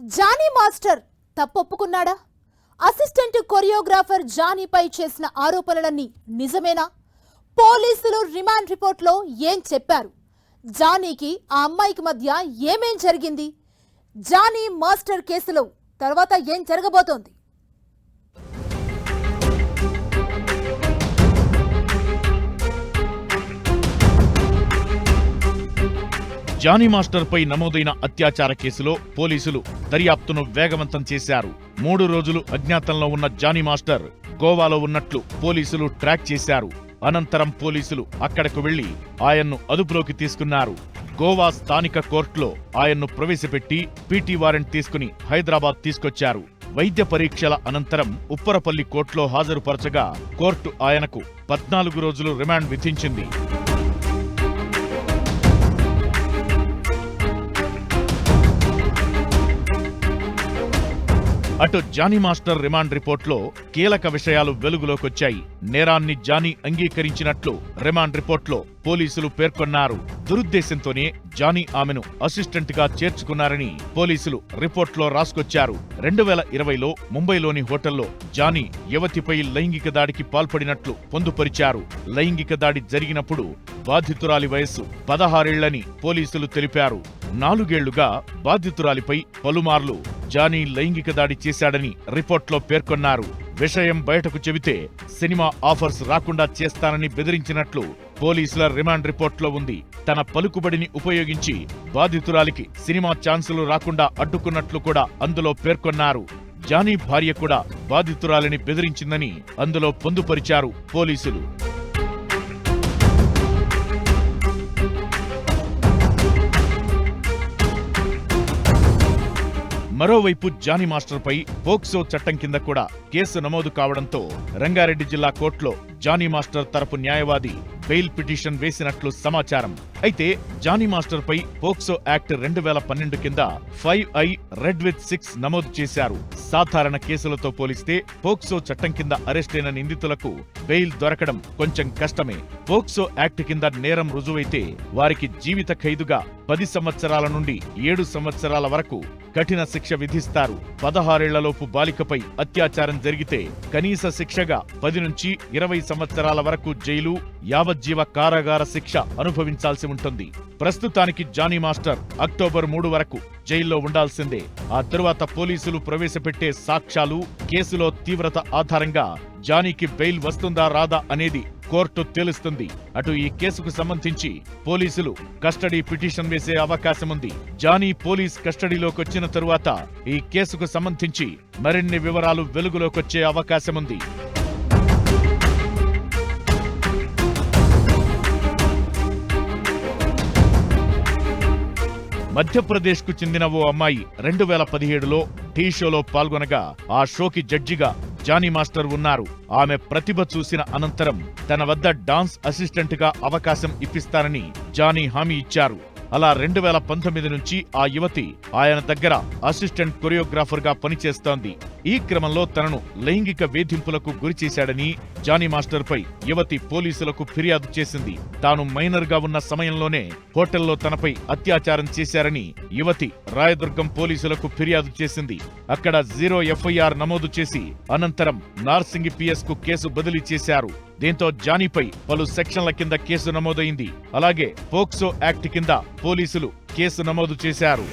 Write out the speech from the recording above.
Johnny master తప్పొప్పుకున్నాడా? Assistant choreographer జానీపై చేసిన ఆరోపణలన్నీ నిజమేనా? పోలీసులు రిమాండ్ రిపోర్ట్లో ఏం చెప్పారు? జానీకి ఆ అమ్మాయికి మధ్య ఏమేం జరిగింది? జానీ మాస్టర్ కేసులో తర్వాత ఏం జరగబోతోంది? జానీ మాస్టర్పై నమోదైన అత్యాచార కేసులో పోలీసులు దర్యాప్తును వేగవంతం చేశారు. మూడు రోజులు అజ్ఞాతంలో ఉన్న జానీ మాస్టర్ గోవాలో ఉన్నట్లు పోలీసులు ట్రాక్ చేశారు. అనంతరం పోలీసులు అక్కడకు వెళ్ళి ఆయన్ను అదుపులోకి తీసుకున్నారు. గోవా స్థానిక కోర్టులో ఆయన్ను ప్రవేశపెట్టి పీటీ వారెంట్ తీసుకుని హైదరాబాద్ తీసుకొచ్చారు. వైద్య పరీక్షల అనంతరం ఉప్పరపల్లి కోర్టులో హాజరుపరచగా కోర్టు ఆయనకు పద్నాలుగు రోజులు రిమాండ్ విధించింది. అటు జానీ మాస్టర్ రిమాండ్ రిపోర్ట్లో కీలక విషయాలు వెలుగులోకొచ్చాయి. నేరాన్ని జానీ అంగీకరించినట్లు రిమాండ్ రిపోర్ట్లో పోలీసులు పేర్కొన్నారు. దురుద్దేశంతోనే జానీ ఆమెను అసిస్టెంట్గా చేర్చుకున్నారని పోలీసులు రిపోర్ట్లో రాసుకొచ్చారు. రెండు వేల ఇరవైలో ముంబైలోని హోటల్లో జానీ యువతిపై లైంగిక దాడికి పాల్పడినట్లు పొందుపరిచారు. లైంగిక దాడి జరిగినప్పుడు బాధితురాలి వయస్సు పదహారేళ్ళని పోలీసులు తెలిపారు. నాలుగేళ్ళుగా బాధితురాలిపై పలుమార్లు జానీ లైంగిక దాడి చేశాడని రిపోర్ట్లో పేర్కొన్నారు. విషయం బయటకు చెబితే సినిమా ఆఫర్స్ రాకుండా చేస్తానని బెదిరించినట్లు పోలీసుల రిమాండ్ రిపోర్ట్లో ఉంది. తన పలుకుబడిని ఉపయోగించి బాధితురాలికి సినిమా ఛాన్సులు రాకుండా అడ్డుకున్నట్లు కూడా అందులో పేర్కొన్నారు. జానీ భార్య కూడా బాధితురాలిని బెదిరించిందని అందులో పొందుపరిచారు పోలీసులు. మరోవైపు జానీ మాస్టర్పై పోక్సో చట్టం కింద కూడా కేసు నమోదు కావడంతో రంగారెడ్డి జిల్లా కోర్టులో జానీ మాస్టర్ తరపు న్యాయవాది బెయిల్ పిటిషన్ వేసినట్లు సమాచారం. అయితే జానీ మాస్టర్ పై పోక్సో యాక్ట్ రెండు వేల పన్నెండు కింద five I read with six నమోదు చేశారు. సాధారణ కేసులతో పోలిస్తే పోక్సో చట్టం కింద అరెస్టైన నిందితులకు బెయిల్ దొరకడం కొంచెం కష్టమే. పోక్సో యాక్ట్ కింద నేరం రుజువైతే వారికి జీవిత ఖైదుగా పది సంవత్సరాల నుండి ఏడు సంవత్సరాల వరకు కఠిన శిక్ష విధిస్తారు. పదహారేళ్ళలోపు బాలికపై అత్యాచారం జరిగితే కనీస శిక్షగా పది నుంచి ఇరవై సంవత్సరాల వరకు జైలు యావజ్జీవ కారాగార శిక్ష అనుభవించాల్సి ఉంటుంది. ప్రస్తుతానికి జానీ మాస్టర్ అక్టోబర్ మూడు వరకు జైల్లో ఉండాల్సిందే. ఆ తరువాత పోలీసులు ప్రవేశపెట్టే సాక్ష్యాలు కేసులో తీవ్రత ఆధారంగా జానీకి బెయిల్ వస్తుందా రాదా అనేది కోర్టు తేలుస్తుంది. అటు ఈ కేసుకు సంబంధించి పోలీసులు కస్టడీ పిటిషన్ వేసే అవకాశం ఉంది జానీ పోలీస్ కస్టడీలోకి వచ్చిన తరువాత ఈ కేసుకు సంబంధించి మరిన్ని వివరాలు వెలుగులోకొచ్చే అవకాశం ఉంది మధ్యప్రదేశ్కు చెందిన ఓ అమ్మాయి రెండు వేల పదిహేడులో టీ షోలో పాల్గొనగా ఆ షోకి జడ్జిగా జానీ మాస్టర్ ఉన్నారు. ఆమె ప్రతిభ చూసిన అనంతరం తన వద్ద డాన్స్ అసిస్టెంట్గా అవకాశం ఇప్పిస్తానని జానీ హామీ ఇచ్చారు. అలా రెండు వేల పంతొమ్మిది నుంచి ఆ యువతి ఆయన దగ్గర అసిస్టెంట్ కొరియోగ్రాఫర్గా పనిచేస్తోంది. ఈ క్రమంలో తనను లైంగిక వేధింపులకు గురిచేశాడని జానీ మాస్టర్ పై యువతి పోలీసులకు ఫిర్యాదు చేసింది. తాను మైనర్గా ఉన్న సమయంలోనే హోటల్లో తనపై అత్యాచారం చేశారని యువతి రాయదుర్గం పోలీసులకు ఫిర్యాదు చేసింది. అక్కడ జీరో ఎఫ్ఐఆర్ నమోదు చేసి అనంతరం నార్సింగి పిఎస్కు కేసు బదిలీ చేశారు. దీంతో జానీపై పలు సెక్షన్ల కింద కేసు నమోదైంది. అలాగే పోక్సో యాక్ట్ కింద పోలీసులు కేసు నమోదు చేశారు.